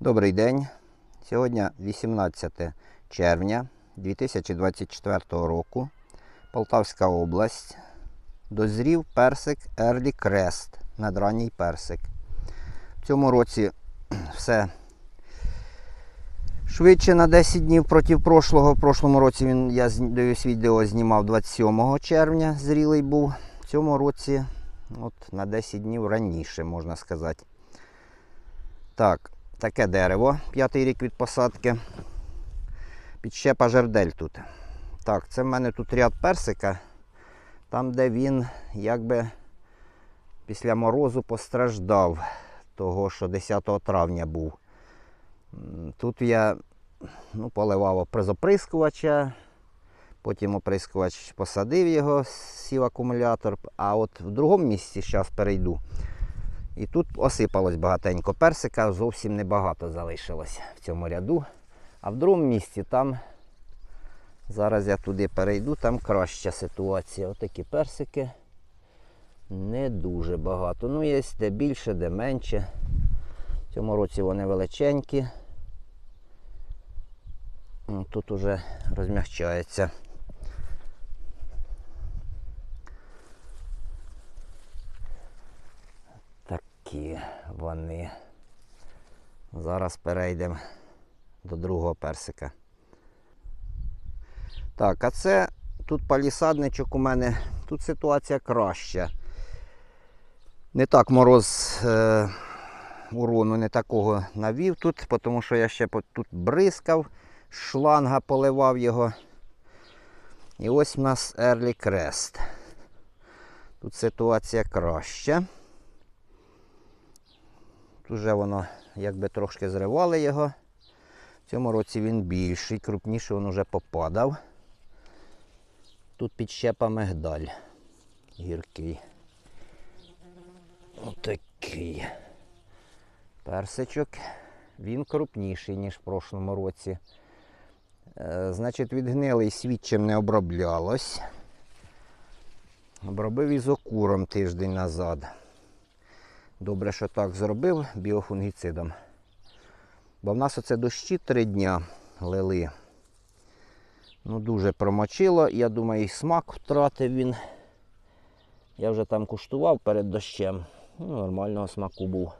Добрий день. Сьогодні 18 червня 2024 року. Полтавська область. Дозрів персик Early Crest, надранній персик. В цьому році все швидше на 10 днів проти прошлого. В прошлому році він, я з- відео знімав 27 червня, зрілий був. В цьому році от, на 10 днів раніше, можна сказати. Так, таке дерево, п'ятий рік від посадки. Підщепа жердель тут. Так, це в мене тут ряд персика, там, де він якби після морозу постраждав, того, що 10 травня був. Тут я ну, поливав з оприскувача, потім оприскувач посадив його, сів акумулятор, а от в другому місці зараз перейду. І тут осипалось багатенько персика, зовсім небагато залишилось в цьому ряду. А в другому місці там, зараз я туди перейду, там краща ситуація. Отакі персики не дуже багато. Ну, є де більше, де менше. В цьому році вони величенькі. Тут уже розмягчається. Такі вони. Зараз перейдемо до другого персика. Так, а це тут палісадничок у мене. Тут ситуація краща. Не так мороз е, урону не такого навів тут, тому що я ще тут бризкав, шланга поливав його. І ось у нас Early Crest. Тут ситуація краща. Тут вже воно якби трошки зривали його. В цьому році він більший, крупніший він вже попадав. Тут підщепа мигдаль. Гіркий. Отакий. Персичок. Він крупніший, ніж в прошлому році. Е, значить, відгнилий свідчим не оброблялось. Обробив ізокуром тиждень назад. Добре, що так зробив біофунгіцидом. Бо в нас оце дощі три дня лили. Ну, дуже промочило. Я думаю, і смак втратив він. Я вже там куштував перед дощем. Ну, нормального смаку був.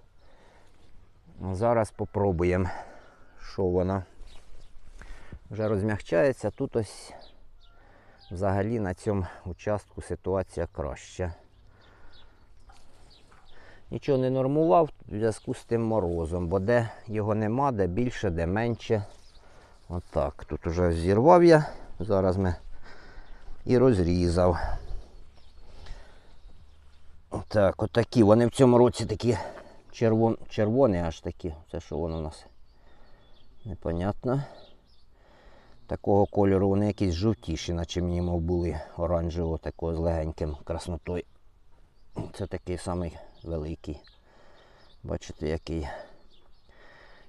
Зараз попробуємо, що воно. Вже розмягчається. Тут ось взагалі на цьому участку ситуація краща. Нічого не нормував в зв'язку з тим морозом, бо де його нема, де більше, де менше. Отак. Тут уже зірвав я. Зараз ми і розрізав. Так, отакі. Вони в цьому році такі червон... червоні аж такі. Це що воно у нас? Непонятно. Такого кольору вони якісь жовтіші, наче мені мов були оранжево, такого з легеньким краснотою. Це такий самий великий. Бачите, який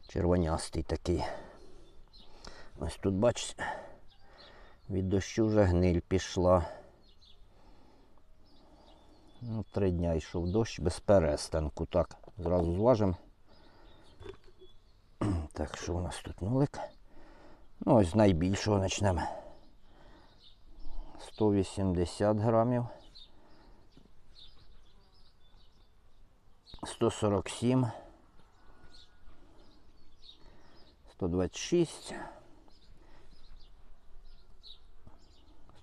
червонястий такий. Ось тут, бачите, від дощу вже гниль пішла. Ну, три дня йшов дощ без перестанку. Так, зразу зважимо. Так, що у нас тут нулик? Ну, ось з найбільшого почнемо. 180 грамів. 147, 126,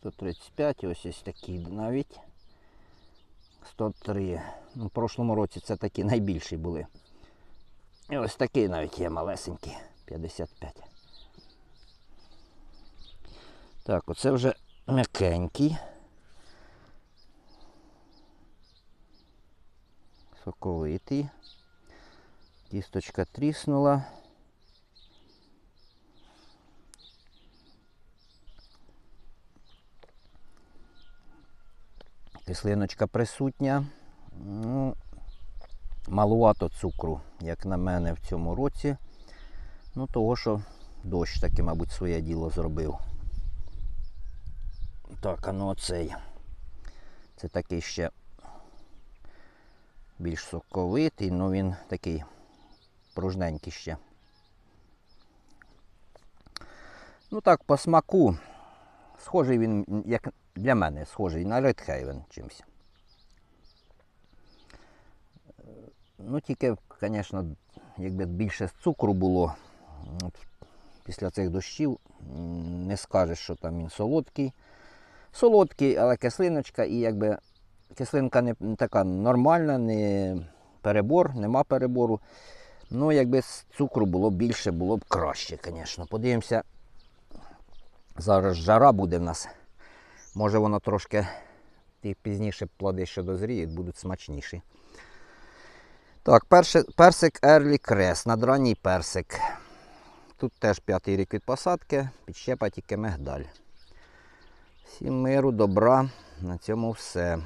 135, ось ось такі навіть. 103. Ну, в прошлому році це такі найбільші були. І ось такий навіть є малесенький, 55. Так, оце вже м'якенький. Соковитий. Кісточка тріснула. Кислиночка присутня. Ну, малувато цукру, як на мене, в цьому році. Ну, того, що дощ таки, мабуть, своє діло зробив. Так, а ну оцей. Це такий ще більш соковитий, але він такий пружненький ще. Ну так, по смаку. Схожий він, як для мене, схожий на Редхейвен чимось. Ну, тільки, звісно, якби більше цукру було, от, після цих дощів не скажеш, що там він солодкий. Солодкий, але кислиночка і якби кислинка не така нормальна, не перебор, нема перебору. Ну, якби з цукру було більше, було б краще, звісно. Подивимося. Зараз жара буде в нас. Може воно трошки ті пізніше плоди, що дозріють, будуть смачніші. Так, перше, персик Early Crest, надранній персик. Тут теж п'ятий рік від посадки, підщепа тільки мигдаль. Всім миру, добра. На цьому все.